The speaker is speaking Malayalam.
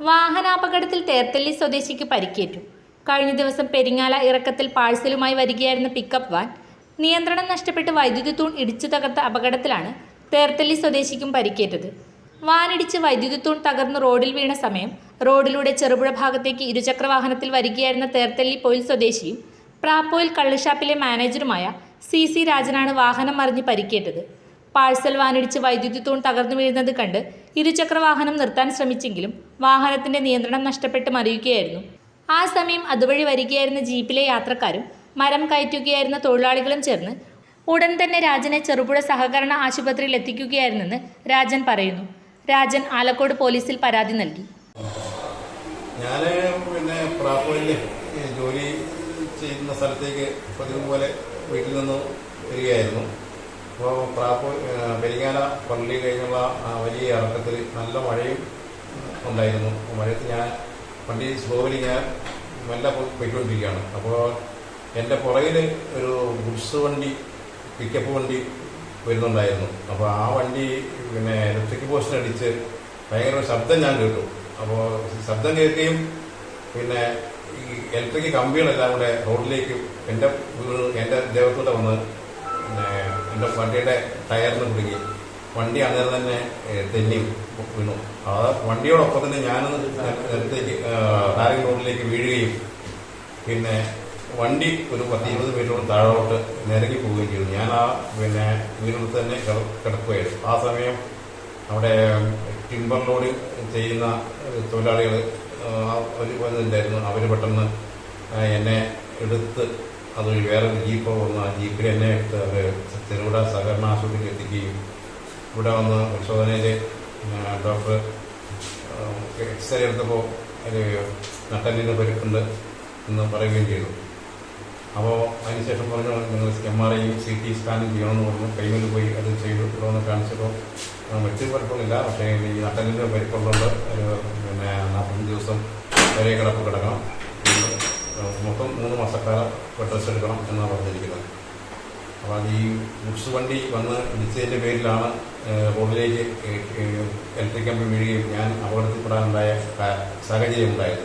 വാഹനാപകടത്തിൽ തേർത്തല്ലി സ്വദേശിക്ക് പരിക്കേറ്റു. കഴിഞ്ഞ ദിവസം പെരിങ്ങാല ഇറക്കത്തിൽ പാഴ്സലുമായി വരികയായിരുന്ന പിക്കപ്പ് വാൻ നിയന്ത്രണം നഷ്ടപ്പെട്ട് വൈദ്യുതി തൂൺ ഇടിച്ചു തകർത്ത അപകടത്തിലാണ് തേർത്തല്ലി സ്വദേശിക്കും പരിക്കേറ്റത്. വാനിടിച്ച് വൈദ്യുതി തൂൺ തകർന്ന് റോഡിൽ വീണ സമയം റോഡിലൂടെ ചെറുപുഴ ഭാഗത്തേക്ക് ഇരുചക്ര വാഹനത്തിൽ വരികയായിരുന്ന തേർത്തല്ലി പൊയിൽ സ്വദേശിയും പ്രാപ്പോയിൽ കള്ളുഷാപ്പിലെ മാനേജറുമായ സി സി രാജനാണ് വാഹനം മറിഞ്ഞ് പരിക്കേറ്റത്. പാഴ്സൽ വാനിടിച്ച് വൈദ്യുതി തൂൺ തകർന്നു വീഴുന്നത് കണ്ട് ഇരുചക്ര വാഹനം നിർത്താൻ ശ്രമിച്ചെങ്കിലും വാഹനത്തിന്റെ നിയന്ത്രണം നഷ്ടപ്പെട്ട് മറിയുകയായിരുന്നു. ആ സമയം അതുവഴി വരികയായിരുന്ന ജീപ്പിലെ യാത്രക്കാരും മരം കയറ്റുകയായിരുന്ന തൊഴിലാളികളും ചേർന്ന് ഉടൻ തന്നെ രാജനെ ചെറുപുഴ സഹകരണ ആശുപത്രിയിൽ എത്തിക്കുകയായിരുന്നെന്ന് രാജൻ പറയുന്നു. രാജൻ ആലക്കോട് പോലീസിൽ പരാതി നൽകി. ഞാൻ പിന്നെ ജോലി ചെയ്യുന്ന സ്ഥലത്തേക്ക് പോലെ വീട്ടിൽ നിന്ന് വരികയായിരുന്നു. അപ്പോൾ പ്രാപ്പോ പെരിങ്ങാല പള്ളി കഴിഞ്ഞുള്ള വലിയ ഇറക്കത്തിൽ നല്ല മഴയും ഉണ്ടായിരുന്നു. മഴയത്ത് ഞാൻ വണ്ടി സ്ലോവിൽ ഞാൻ മെല്ലെ പോയിക്കൊണ്ടിരിക്കുകയാണ്. അപ്പോൾ എന്റെ പുറകിൽ ഒരു ഗുഡ്സ് വണ്ടി പിക്കപ്പ് വണ്ടി വരുന്നുണ്ടായിരുന്നു. അപ്പോൾ ആ വണ്ടി പിന്നെ ഇലക്ട്രിക് പോസ്റ്റിനടിച്ച് ഭയങ്കര ശബ്ദം ഞാൻ കേട്ടു. അപ്പോൾ ശബ്ദം കേൾക്കുകയും പിന്നെ ഈ ഇലക്ട്രിക് കമ്പികളെല്ലാം കൂടെ റോഡിലേക്ക് എന്റെ എന്റെ ദേഹത്തൂടെ വന്ന് എന്റെ വണ്ടിയുടെ ടയറിന് കുടുങ്ങി. വണ്ടി അന്നേരം തന്നെ തെല്ലി വീണു. ആ വണ്ടിയോടൊപ്പം തന്നെ ഞാനൊന്ന് നിരത്തേക്ക് ടാറിംഗ് റോഡിലേക്ക് വീഴുകയും പിന്നെ വണ്ടി ഒരു പത്ത് ഇരുപത് മീറ്ററോട് താഴോട്ട് നിരങ്ങി പോവുകയും ചെയ്തു. ഞാൻ ആ പിന്നെ വീടിനടുത്ത് തന്നെ കിട- കിടക്കുകയായിരുന്നു. ആ സമയം അവിടെ ടിമ്പർ ലോഡ് ചെയ്യുന്ന തൊഴിലാളികൾ അവർ വന്നിട്ടുണ്ടായിരുന്നു. അവർ പെട്ടെന്ന് എന്നെ എടുത്ത് അത് വേറൊരു ജീപ്പ് വന്ന് ആ ജീപ്പിൽ എന്നെ ചെറുകിട സഹകരണ ആശുപത്രിയിൽ എത്തിക്കുകയും ഇവിടെ വന്ന് പരിശോധനയിൽ ഡോക്ടർ എക്സ്റേ എടുത്തപ്പോൾ ഒരു നട്ടലിന് പരിക്കുണ്ട് എന്ന് പറയുകയും ചെയ്തു. അപ്പോൾ അതിനുശേഷം പറഞ്ഞു നിങ്ങൾ M R I C T സ്കാനും ചെയ്യണമെന്ന് പറഞ്ഞു. കൈമിൽ പോയി അത് ചെയ്തു ഇവിടെ വന്ന് കാണിച്ചപ്പോൾ മറ്റൊരു മറ്റു കുഴപ്പമില്ല പക്ഷേ ഈ നട്ടലിന് പരിക്കുള്ളതുകൊണ്ട് ഒരു പിന്നെ നാൽപ്പത്തഞ്ച് ദിവസം വരെ കിടപ്പ് കിടക്കണം. മൊത്തം മൂന്ന് മാസക്കാലം ഡ്രസ്സ് എടുക്കണം എന്നാണ് പറഞ്ഞിരിക്കുന്നത്. അപ്പോൾ അത് ഈ ഗുഡ്സ് വണ്ടി വന്ന് ഇടിച്ചതിന്റെ പേരിലാണ് റോഡിലേക്ക് ഇലക്ട്രിക് കമ്പി വീഴുകയും ഞാൻ അപകടത്തിൽപ്പെടാനുണ്ടായ കാ- സാഹചര്യം ഉണ്ടായത്